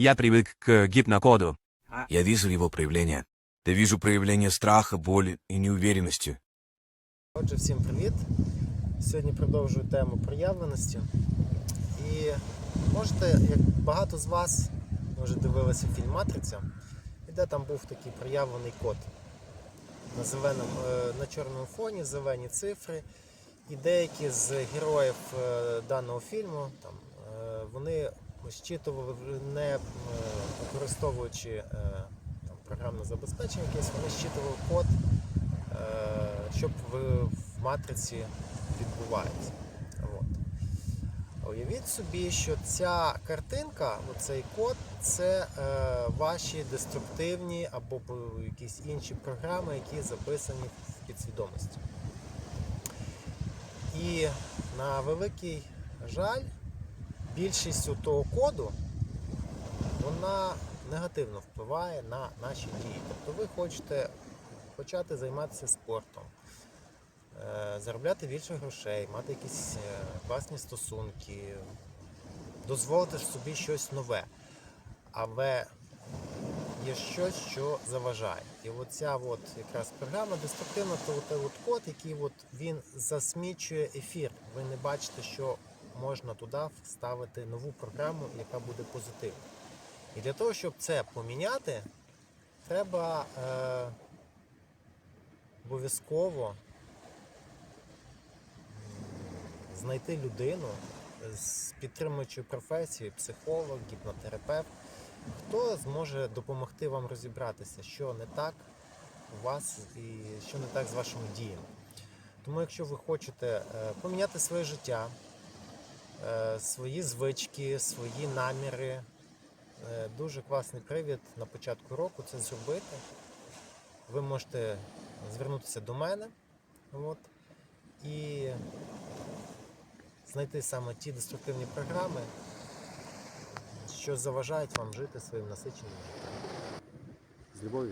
Я привык к гипнокоду. Я вижу его проявление. Я вижу проявление страха, боли и неуверенности. Отже, всім привіт! Сьогодні продовжую тему проявленості. І можете, як багато з вас може дивилися фільм Матриця, і де там був такий проявлений код на, зеленому, е, на чорному фоні, зелені цифри. І деякі з героїв е, даного фільму там, е, вони щитували, не е, використовуючи е, там, програмне забезпечення якесь, вони щитували код е, що в, матриці відбувається. Уявіть собі, що ця картинка, оцей код, це е, ваші деструктивні або якісь інші програми, які записані в підсвідомості. І на великий жаль, більшість того коду вона негативно впливає на наші дії. Тобто ви хочете почати займатися спортом, е, заробляти більше грошей, мати якісь е, класні стосунки, дозволити собі щось нове. Але є щось, що заважає. І оця от якраз програма деструктивна, от, от код, який от він засмічує ефір. Ви не бачите, що можна туди вставити нову програму, яка буде позитивна. І для того, щоб це поміняти, треба е, обов'язково знайти людину з підтримуючою професією, психолог, гіпнотерапевт, хто зможе допомогти вам розібратися, що не так у вас і що не так з вашими діями. Тому, якщо ви хочете е, поміняти своє життя, свої звички, свої наміри, е, дуже класний привід на початку року це зробити. Ви можете звернутися до мене от, і знайти саме ті деструктивні програми, що заважають вам жити своїм насиченим життям. З любов'ю.